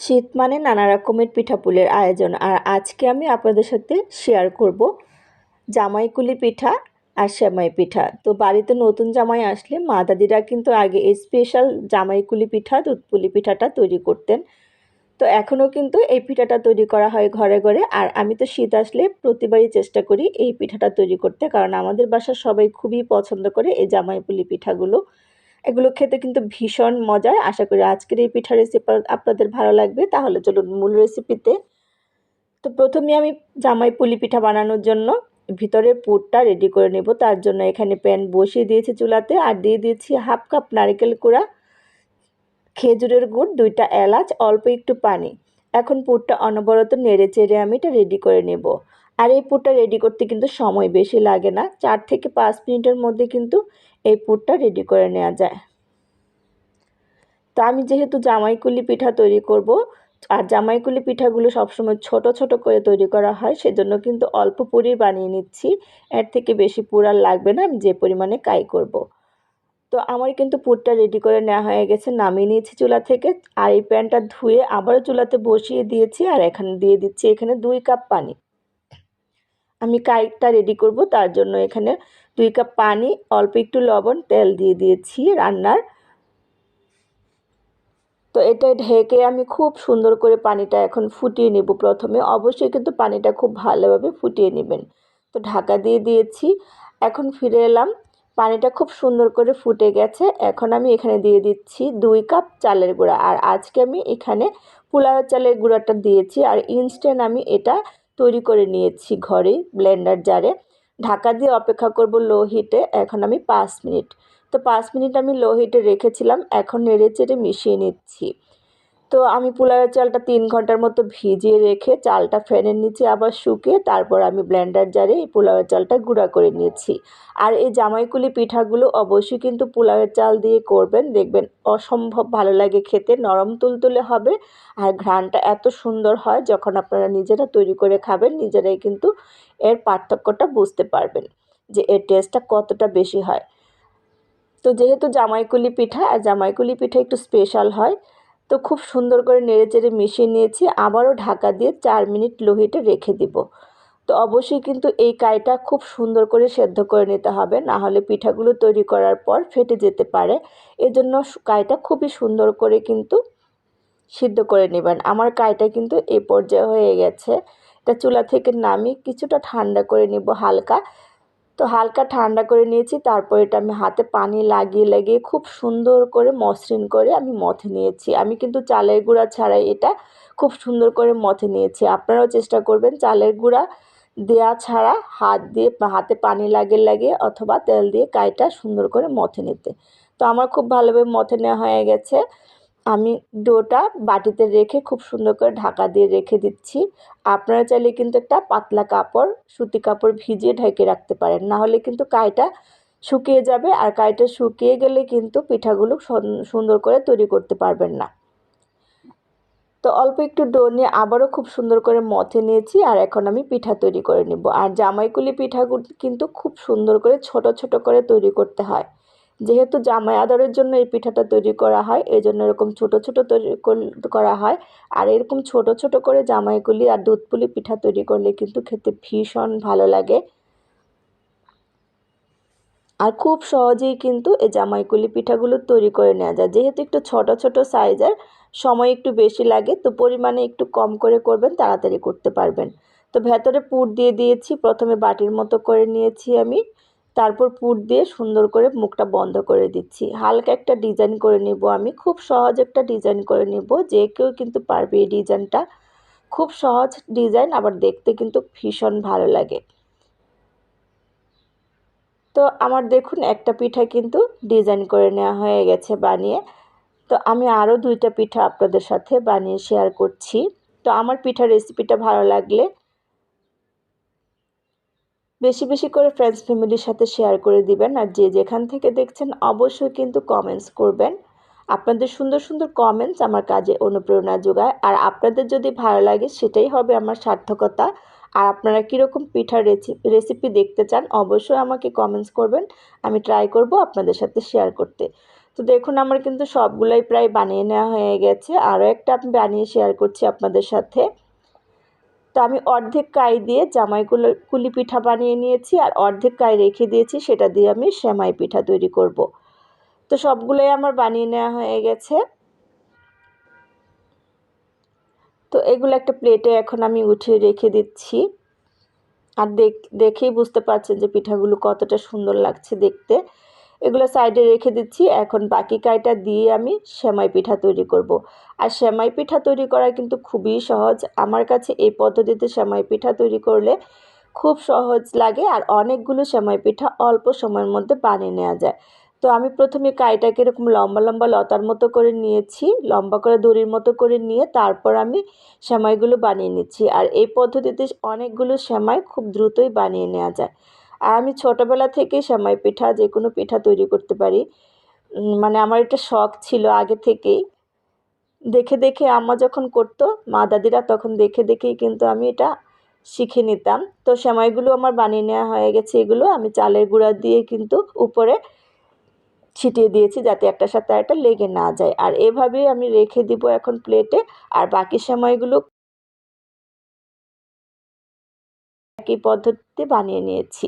শীত মানে নানা রকমের পিঠাপুলের আয়োজন। আর আজকে আমি আপনাদের সাথে শেয়ার করব জামাইকুলি পিঠা আর শ্যামাই পিঠা। তো বাড়িতে নতুন জামাই আসলে মা দাদিরা কিন্তু আগে স্পেশাল জামাইকুলি পিঠা, দুধপুলি পিঠাটা তৈরি করতেন। তো এখনও কিন্তু এই পিঠাটা তৈরি করা হয় ঘরে ঘরে। আর আমি তো শীত আসলে প্রতিবারই চেষ্টা করি এই পিঠাটা তৈরি করতে। কারণ আমাদের বাসার সবাই খুবই পছন্দ করে এই জামাইপুলি পিঠাগুলো। এগুলো খেতে কিন্তু ভীষণ মজার। আশা করি আজকের এই পিঠা রেসিপি আপনাদের ভালো লাগবে। তাহলে চলুন মূল রেসিপিতে তো প্রথমে আমি জামাই পুলি পিঠা বানানোর জন্য ভিতরের পুরটা রেডি করে নেব। তার জন্য এখানে প্যান বসিয়ে দিয়েছি চুলাতে আর দিয়ে দিয়েছি হাফ কাপ নারকেল কুড়া, খেজুরের গুড়, দুইটা এলাচ, অল্প একটু পানি। এখন পুরটা অনবরত নেড়ে চেড়ে আমি এটা রেডি করে নেব। আর এই পুরটা রেডি করতে কিন্তু সময় বেশি লাগে না। চার থেকে পাঁচ মিনিটের মধ্যে কিন্তু এই পুরটা রেডি করে নেওয়া যায়। তো আমি যেহেতু জামাইকুলি পিঠা তৈরি করব, আর জামাইকুলি পিঠাগুলো সবসময় ছোট ছোট করে তৈরি করা হয়, সেজন্য কিন্তু অল্প পুরি বানিয়ে নিচ্ছি। এর থেকে বেশি পুর আর লাগবে না, আমি যে পরিমাণে কাই করব। তো আমার কিন্তু পুরটা রেডি করে নেওয়া হয়ে গেছে, নামিয়ে নিয়েছি চুলা থেকে। আর এই প্যানটা ধুয়ে আবারও চুলাতে বসিয়ে দিয়েছি, আর এখানে দিয়ে দিচ্ছি এখানে দুই কাপ পানি। আমি কাইকটা রেডি করব। তার জন্য এখানে দুই কাপ পানি, অল্প একটু লবণ, তেল দিয়ে দিয়েছি রান্নার। তো এটা ঢেকে আমি খুব সুন্দর করে পানিটা এখন ফুটিয়ে নেব প্রথমে। অবশ্যই কিন্তু পানিটা খুব ভালোভাবে ফুটিয়ে নেবেন। তো ঢাকা দিয়ে দিয়েছি। এখন ফিরে এলাম। পানিটা খুব সুন্দর করে ফুটে গেছে। এখন আমি এখানে দিয়ে দিচ্ছি দুই কাপ চালের গুঁড়া। আর আজকে আমি এখানে পোলাও চালের গুঁড়াটা দিয়েছি। আর ইনস্ট্যান্ট আমি এটা তৈরি করে নিয়েছি ঘরে ব্লেন্ডার জারে ঢাকা দিয়ে অপেক্ষা করব লো হিটে এখন আমি পাঁচ মিনিট। তো পাঁচ মিনিট আমি লো হিটে রেখেছিলাম, এখন নেড়ে চেড়ে মিশিয়ে নিচ্ছি। তো আমি পোলাওয়ের চালটা তিন ঘণ্টার মতো ভিজিয়ে রেখে চালটা ফ্যানের নিচে আবার শুকিয়ে তারপর আমি ব্লেন্ডার জারে এই পোলাওয়ের চালটা গুঁড়া করে নিয়েছি। আর এই জামাইকুলি পিঠাগুলো অবশ্যই কিন্তু পোলাওয়ের চাল দিয়ে করবেন। দেখবেন অসম্ভব ভালো লাগে খেতে, নরম তুলতুলে হবে আর ঘ্রাণটা এত সুন্দর হয় যখন আপনারা নিজেরা তৈরি করে খাবেন, নিজেরাই কিন্তু এর পার্থক্যটা বুঝতে পারবেন যে এর টেস্টটা কতটা বেশি হয়। তো যেহেতু জামাইকুলি পিঠা, আর জামাইকুলি পিঠা একটু স্পেশাল হয় তো খুব সুন্দর করে নেড়ে চেড়ে মিশিয়ে নিয়েছি। আবারও ঢাকা দিয়ে চার মিনিট লোহিটে রেখে দিব। তো অবশ্যই কিন্তু এই কাইটা খুব সুন্দর করে সেদ্ধ করে নিতে হবে। না হলে পিঠাগুলো তৈরি করার পর ফেটে যেতে পারে। এজন্য কাইটা খুবই সুন্দর করে কিন্তু সিদ্ধ করে নেবেন। আমার কাইটা কিন্তু এ পর্যায়ে হয়ে গেছে। এটা চুলা থেকে নামি কিছুটা ঠান্ডা করে নিব হালকা। তো হালকা ঠান্ডা করে নিয়েছি, তারপর এটা আমি হাতে পানি লাগিয়ে লাগিয়ে খুব সুন্দর করে মসৃণ করে আমি মথে নিয়েছি। আমি কিন্তু চালের গুঁড়া ছাড়াই এটা খুব সুন্দর করে মথে নিয়েছি। আপনারাও চেষ্টা করবেন চালের গুঁড়া দেয়া ছাড়া হাত দিয়ে হাতে পানি লাগিয়ে লাগিয়ে অথবা তেল দিয়ে কাইটা সুন্দর করে মথে নিতে। তো আমার খুব ভালোভাবে মথে নেওয়া হয়ে গেছে। আমি ডোটা বাটিতে রেখে খুব সুন্দর করে ঢাকা দিয়ে রেখে দিচ্ছি। আপনারা চাইলে কিন্তু একটা পাতলা কাপড়, সুতি কাপড় ভিজিয়ে ঢেকে রাখতে পারেন। না হলে কিন্তু কাইটা শুকিয়ে যাবে আর কাইটা শুকিয়ে গেলে কিন্তু পিঠাগুলো সুন্দর করে তৈরি করতে পারবেন না। তো অল্প একটু ডো নিয়ে আবারও খুব সুন্দর করে মথে নিয়েছি আর এখন আমি পিঠা তৈরি করে নেব। আর জামাইকুলি পিঠাগুলো কিন্তু খুব সুন্দর করে ছোট ছোট করে তৈরি করতে হয়। যেহেতু জামাই আদরের জন্য এই পিঠাটা তৈরি করা হয় এই জন্য এরকম ছোট ছোট তৈরি করা হয়। আর এরকম ছোট ছোট করে জামাইগুলি আর দুধপুলি পিঠা তৈরি করলে কিন্তু খেতে ভীষণ ভালো লাগে। আর খুব সহজেই কিন্তু এই জামাইকুলি পিঠাগুলো তৈরি করে নেওয়া যায়। যেহেতু একটু ছোট ছোট সাইজের, সময় একটু বেশি লাগে, তো পরিমাণে একটু কম করে করবেন, তাড়াতাড়ি করতে পারবেন। তো ভেতরে পুর দিয়ে দিয়েছি, প্রথমে বাটির মতো করে নিয়েছি আমি। তারপর পুর দিয়ে সুন্দর করে মুখটা বন্ধ করে দিচ্ছি। হালকা একটা ডিজাইন করে নেব আমি। খুব সহজ একটা ডিজাইন করে নেব। যে কেউ কিন্তু পারবে এই ডিজাইনটা খুব সহজ ডিজাইন আবার দেখতে কিন্তু ভীষণ ভালো লাগে। তো আমার দেখুন, একটা পিঠা কিন্তু ডিজাইন করে নেওয়া হয়ে গেছে বানিয়ে। তো আমি আরও দুইটা পিঠা আপনাদের সাথে বানিয়ে শেয়ার করছি। তো আমার পিঠা রেসিপিটা ভালো লাগলে বেশি বেশি করে ফ্রেন্ডস ফ্যামিলির সাথে শেয়ার করে দিবেন আর যে যেখান থেকে দেখছেন অবশ্যই কিন্তু কমেন্টস করবেন। আপনাদের সুন্দর সুন্দর কমেন্টস আমার কাজে অনুপ্রেরণা যোগায় আর আপনাদের যদি ভালো লাগে সেটাই হবে আমার সার্থকতা। আর আপনারা কীরকম পিঠার রেসিপি দেখতে চান অবশ্যই আমাকে কমেন্টস করবেন, আমি ট্রাই করব আপনাদের সাথে শেয়ার করতে। তো দেখুন আমার কিন্তু সবগুলোই প্রায় বানিয়ে নেওয়া হয়ে গেছে। আরও একটা আমি বানিয়ে শেয়ার করছি আপনাদের সাথে। তো আমি অর্ধেক কাই দিয়ে জামাইগুলো কুলি পিঠা বানিয়ে নিয়েছি আর অর্ধেক কাই রেখে দিয়েছি, সেটা দিয়ে আমি সেমাই পিঠা তৈরি করব। তো সবগুলোই আমার বানিয়ে নেওয়া হয়ে গেছে। তো এগুলো একটা প্লেটে এখন আমি উঠিয়ে রেখে দিচ্ছি। আর দেখ, দেখেই বুঝতে পারছেন যে পিঠাগুলো কতটা সুন্দর লাগছে দেখতে। এগুলো সাইডে রেখে দিচ্ছি। এখন বাকি কাইটা দিয়ে আমি সেমাই পিঠা তৈরি করব। আর সেমাই পিঠা তৈরি করা কিন্তু খুবই সহজ। আমার কাছে এই পদ্ধতিতে সেমাই পিঠা তৈরি করলে খুব সহজ লাগে আর অনেকগুলো সেমাই পিঠা অল্প সময়ের মধ্যে বানিয়ে নেওয়া যায়। তো আমি প্রথমে কাইটাকে এরকম লম্বা লম্বা লতার মতো করে নিয়েছি, লম্বা করে দড়ির মতো করে নিয়ে তারপর আমি সেমাইগুলো বানিয়ে নিচ্ছি। আর এই পদ্ধতিতে অনেকগুলো সেমাই খুব দ্রুতই বানিয়ে নেওয়া যায়। আর আমি ছোটোবেলা থেকেই সেমাই পিঠা, যে কোনো পিঠা তৈরি করতে পারি। মানে আমার এটা শখ ছিল আগে থেকেই। দেখে দেখে আম্মা যখন করতো, মা দাদিরা তখন দেখে দেখেই কিন্তু আমি এটা শিখে নিতাম। তো সেমাইগুলো আমার বানিয়ে নেওয়া হয়ে গেছে এগুলো। আমি চালের গুঁড়া দিয়ে কিন্তু উপরে ছিটিয়ে দিয়েছি যাতে একটা সাথে একটা লেগে না যায়। আর এভাবেই আমি রেখে দিব এখন প্লেটে। আর বাকি সময়গুলো একই পদ্ধতিতে বানিয়ে নিয়েছি।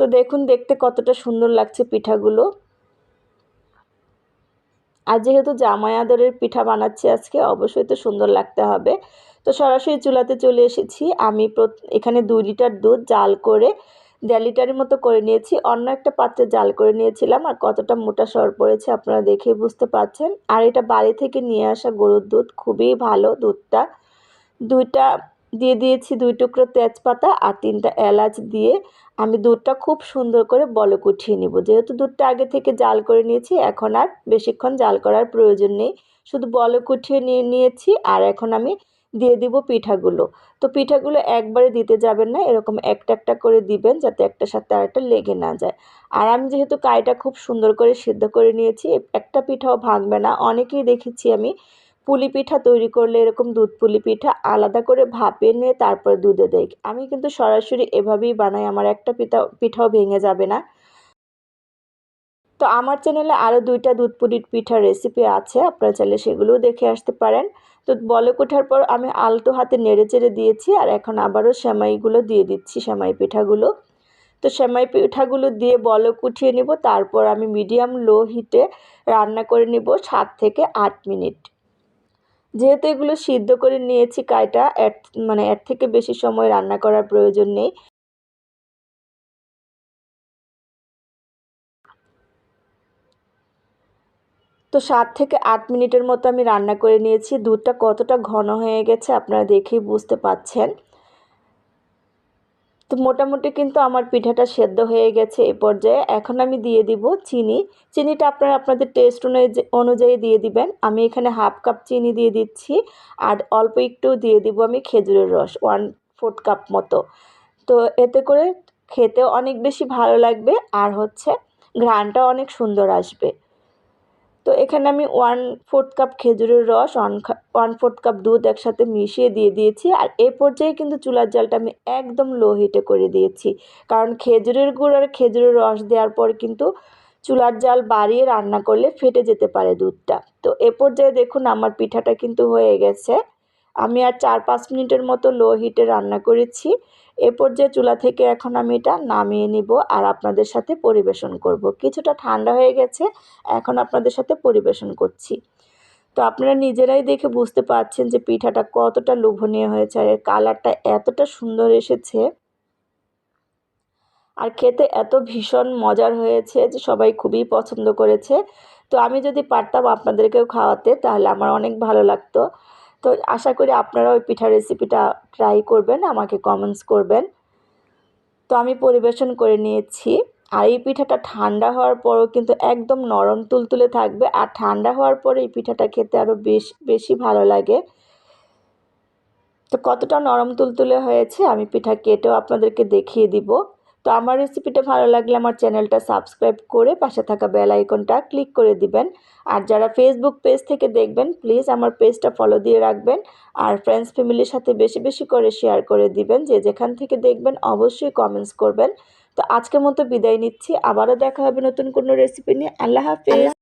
তো দেখুন, দেখতে কতটা সুন্দর লাগছে পিঠাগুলো। আর যেহেতু জামাই আদরের পিঠা বানাচ্ছি আজকে, অবশ্যই তো সুন্দর লাগতে হবে। তো, সরাসরি চুলাতে চলে এসেছি। আমি এখানে দুই লিটার দুধ জাল করে, দেড় লিটারের মতো করে নিয়েছি। অন্য একটা পাত্রে জাল করে নিয়েছিলাম, আর কতটা মোটা সর পড়েছে আপনারা দেখেই বুঝতে পারছেন। আর এটা বাড়ি থেকে নিয়ে আসা গরুর দুধ, খুবই ভালো দুধটা। দুইটা দিয়ে দিয়েছি দুই টুকরো তেজপাতা আর তিনটা এলাচ দিয়ে আমি দুধটা খুব সুন্দর করে বলক উঠিয়ে নিব। যেহেতু দুধটা আগে থেকে জাল করে নিয়েছি, এখন আর বেশিক্ষণ জাল করার প্রয়োজন নেই। শুধু বলক উঠিয়ে নিয়ে নিয়েছি আর এখন আমি দিয়ে দিব পিঠাগুলো। তো পিঠাগুলো একবারে দিতে যাবেন না, এরকম একটা একটা করে দিবেন যাতে একটা সাথে আরেকটা লেগে না যায়। আর আমি যেহেতু কাইটা খুব সুন্দর করে সিদ্ধ করে নিয়েছি, একটা পিঠাও ভাঙবে না, অনেকেই দেখেছি আমি পুলি পিঠা তৈরি করলে এরকম দুধ পুলি পিঠা আলাদা করে ভাপে নিয়ে তারপর দুধে দেয়। আমি কিন্তু সরাসরি এভাবেই বানাই, আমার একটা পিঠা পিঠাও ভেঙে যাবে না। তো আমার চ্যানেলে আরও দুইটা দুধ পুলির পিঠার রেসিপি আছে, আপনারা চাইলে সেগুলোও দেখে আসতে পারেন। তো বলক ওঠার পর আমি আলতো হাতে নেড়ে চেড়ে দিয়েছি আর এখন আবারও সেমাইগুলো দিয়ে দিচ্ছি, সেমাই পিঠাগুলো। তো সেমাই পিঠাগুলো দিয়ে বলক উঠিয়ে নিব, তারপর আমি মিডিয়াম লো হিটে রান্না করে নিব সাত থেকে আট মিনিট। যেহেতু এগুলো সিদ্ধ করে নিয়েছি কায়টা, এর মানে এর থেকে বেশি সময় রান্না করার প্রয়োজন নেই। তো সাত থেকে আট মিনিটের মতো আমি রান্না করে নিয়েছি। দুধটা কতটা ঘন হয়ে গেছে আপনারা দেখেই বুঝতে পাচ্ছেন। তো মোটামুটি কিন্তু আমার পিঠাটা সেদ্ধ হয়ে গেছে এ পর্যায়ে। এখন আমি দিয়ে দিব চিনি। চিনিটা আপনারা আপনাদের টেস্ট অনুযায়ী দিয়ে দিবেন। আমি এখানে হাফ কাপ চিনি দিয়ে দিচ্ছি আর অল্প একটু দিয়ে দিব আমি খেজুরের রস ওয়ান ফোর্থ কাপ মতো। তো এতে করে খেতে অনেক বেশি ভালো লাগবে আর হচ্ছে ঘ্রাণটা অনেক সুন্দর আসবে। তো এখানে আমি ওয়ান ফোর্থ কাপ খেজুরের রস ওয়ান ওয়ান ফোর্থ কাপ দুধ একসাথে মিশিয়ে দিয়ে দিয়েছি। আর এ পর্যায়ে কিন্তু চুলার জালটা আমি একদম লো হিটে করে দিয়েছি। কারণ খেজুরের গুড় আর খেজুরের রস দেওয়ার পর কিন্তু চুলার জাল বাড়িয়ে রান্না করলে ফেটে যেতে পারে দুধটা। তো এ পর্যায়ে দেখুন আমার পিঠাটা কিন্তু হয়ে গেছে। আমি আর চার পাঁচ মিনিটের মতো লো হিটে রান্না করেছি। এ পর্যায়ে চুলা থেকে এখন আমি এটা নামিয়ে নিব আর আপনাদের সাথে পরিবেশন করব। কিছুটা ঠান্ডা হয়ে গেছে, এখন আপনাদের সাথে পরিবেশন করছি। তো আপনারা নিজেরাই দেখে বুঝতে পারছেন যে পিঠাটা কতটা লোভনীয় হয়েছে আর কালারটা এতটা সুন্দর এসেছে। আর খেতে এত ভীষণ মজার হয়েছে যে সবাই খুবই পছন্দ করেছে। তো আমি যদি পারতাম আপনাদেরকেও খাওয়াতে, তাহলে আমার অনেক ভালো লাগতো। তো আশা করি আপনারা ওই পিঠার রেসিপিটা ট্রাই করবেন, আমাকে কমেন্টস করবেন। তো আমি পরিবেশন করে নিয়েছি। আর এই পিঠাটা ঠান্ডা হওয়ার পরও কিন্তু একদম নরম তুলতুলে থাকবে। আর ঠান্ডা হওয়ার পরে এই পিঠাটা খেতে আরও বেশ, বেশি ভালো লাগে। তো কতটা নরম তুলতুলে হয়েছে, আমি পিঠা কেটেও আপনাদেরকে দেখিয়ে দিব। তো আমার রেসিপিটা ভালো লাগলে আমার চ্যানেলটা সাবস্ক্রাইব করে পাশে থাকা বেল আইকনটা ক্লিক করে দিবেন। আর যারা ফেসবুক পেজ থেকে দেখবেন প্লিজ আমার পেজটা ফলো দিয়ে রাখবেন। আর ফ্রেন্ডস ফ্যামিলির সাথে বেশি বেশি করে শেয়ার করে দিবেন। যে যেখান থেকে দেখবেন, অবশ্যই কমেন্টস করবেন। তো আজকের মতো বিদায় নিচ্ছি। আবারও দেখা হবে নতুন কোনো রেসিপি নিয়ে। আল্লাহ হাফেজ।